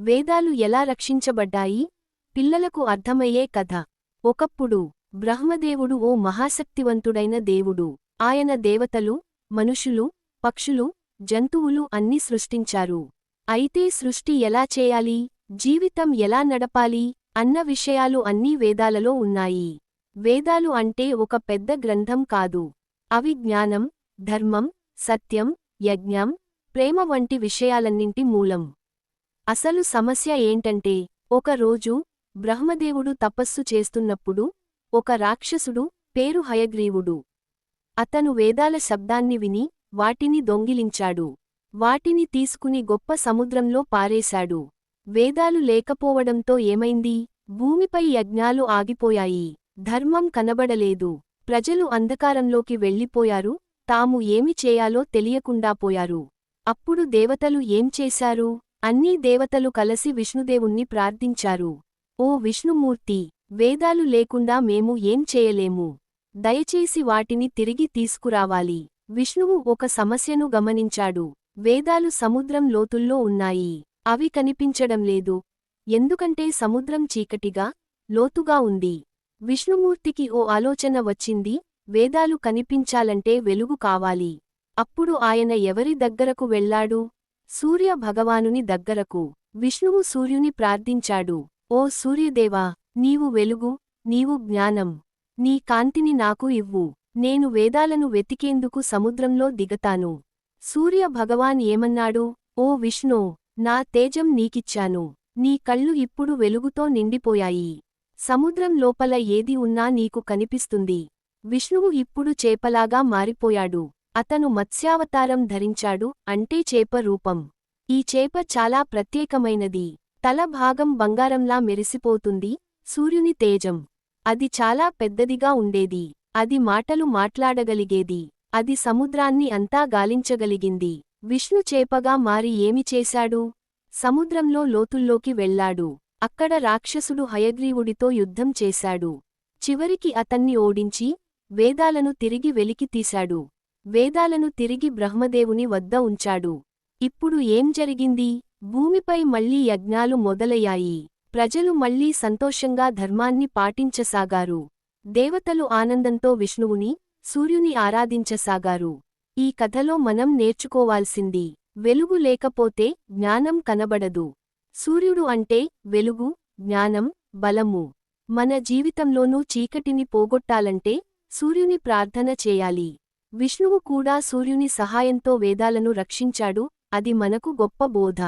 వేదాలు ఎలా రక్షించబడ్డాయి? పిల్లలకు అర్థమయ్యే కథ. ఒకప్పుడు బ్రహ్మదేవుడు ఓ మహాశక్తివంతుడైన దేవుడు. ఆయన దేవతలు మనుషులు పక్షులు జంతువులు అన్ని సృష్టించారు. అయితే సృష్టి ఎలా చేయాలి? జీవితం ఎలా నడపాలి? అన్న విషయాలు అన్నీ వేదాలలో ఉన్నాయి. వేదాలు అంటే ఒక పెద్ద గ్రంథం కాదు. అవి జ్ఞానం ధర్మం సత్యం యజ్ఞం ప్రేమ వంటి విషయాలన్నింటి మూలం. అసలు సమస్య ఏంటంటే ఒక రోజు బ్రహ్మదేవుడు తపస్సు చేస్తున్నప్పుడు ఒక రాక్షసుడు పేరు హయగ్రీవుడు. అతను వేదాల శబ్దాన్ని విని వాటిని దొంగిలించాడు. వాటిని తీసుకుని గొప్ప సముద్రంలో పారేశాడు. వేదాలు లేకపోవడంతో ఏమైంది? భూమిపై యజ్ఞాలు ఆగిపోయాయి. ధర్మం కనబడలేదు. ప్రజలు అంధకారంలోకి వెళ్ళిపోయారు. తాము ఏమి చేయాలో తెలియకుండా పోయారు. అప్పుడు దేవతలు ఏం చేశారు? అన్నీ దేవతలు కలసి విష్ణుదేవుణ్ణి ప్రార్థించారు. ఓ విష్ణుమూర్తి వేదాలు లేకుండా మేము ఏం చేయలేము. దయచేసి వాటిని తిరిగి తీసుకురావాలి. విష్ణువు ఒక సమస్యను గమనించాడు. వేదాలు సముద్రం లోతుల్లో ఉన్నాయి. అవి కనిపించడం లేదు. ఎందుకంటే సముద్రం చీకటిగా లోతుగా ఉంది. విష్ణుమూర్తికి ఓ ఆలోచన వచ్చింది. వేదాలు కనిపించాలంటే వెలుగు కావాలి. అప్పుడు ఆయన ఎవరి దగ్గరకు వెళ్ళాడు సూర్య భగవానుని దగ్గరకు. విష్ణువు సూర్యుని ప్రార్థించాడు. ఓ సూర్యదేవా నీవు వెలుగు నీవు జ్ఞానం. నీ కాంతిని నాకు ఇవ్వు. నేను వేదాలను వెతికేందుకు సముద్రంలో దిగతాను. సూర్య భగవాన్ ఏమన్నాడు? ఓ విష్ణు నా తేజం నీకిచ్చాను. నీ కళ్ళు ఇప్పుడు వెలుగుతో నిండిపోయాయి. సముద్రం లోపల ఏది ఉన్నా నీకు కనిపిస్తుంది. విష్ణువు ఇప్పుడు చేపలాగా మారిపోయాడు. అతను మత్స్యావతారం ధరించాడు అంటే చేప రూపం. ఈ చేప చాలా ప్రత్యేకమైనది. తల భాగం బంగారంలా మెరిసిపోతుంది. సూర్యుని తేజం. అది చాలా పెద్దదిగా ఉండేది. అది మాటలు మాట్లాడగలిగేది. అది సముద్రాన్ని అంతా గాలించగలిగింది. విష్ణు చేపగా మారి ఏమి చేశాడు? సముద్రంలో లోతుల్లోకి వెళ్ళాడు అక్కడ రాక్షసుడు హయగ్రీవుడితో యుద్ధం చేశాడు. చివరికి అతన్ని ఓడించి వేదాలను తిరిగి వెలికి తీశాడు. వేదాలను తిరిగి బ్రహ్మదేవుని వద్ద ఉంచాడు. ఇప్పుడు ఏం జరిగింది? భూమిపై మళ్ళీ యజ్ఞాలు మొదలయ్యాయి. ప్రజలు మళ్ళీ సంతోషంగా ధర్మాన్ని పాటించసాగారు. దేవతలు ఆనందంతో విష్ణువుని సూర్యుని ఆరాధించసాగారు. ఈ కథలో మనం నేర్చుకోవాల్సింది వెలుగు లేకపోతే జ్ఞానం కనబడదు. సూర్యుడు అంటే వెలుగు జ్ఞానం బలము. మన జీవితంలోనూ చీకటిని పోగొట్టాలంటే సూర్యుని ప్రార్థన చేయాలి. విష్ణువు కూడా సూర్యుని సహాయంతో వేదాలను రక్షించాడు అది మనకు గొప్ప బోధ.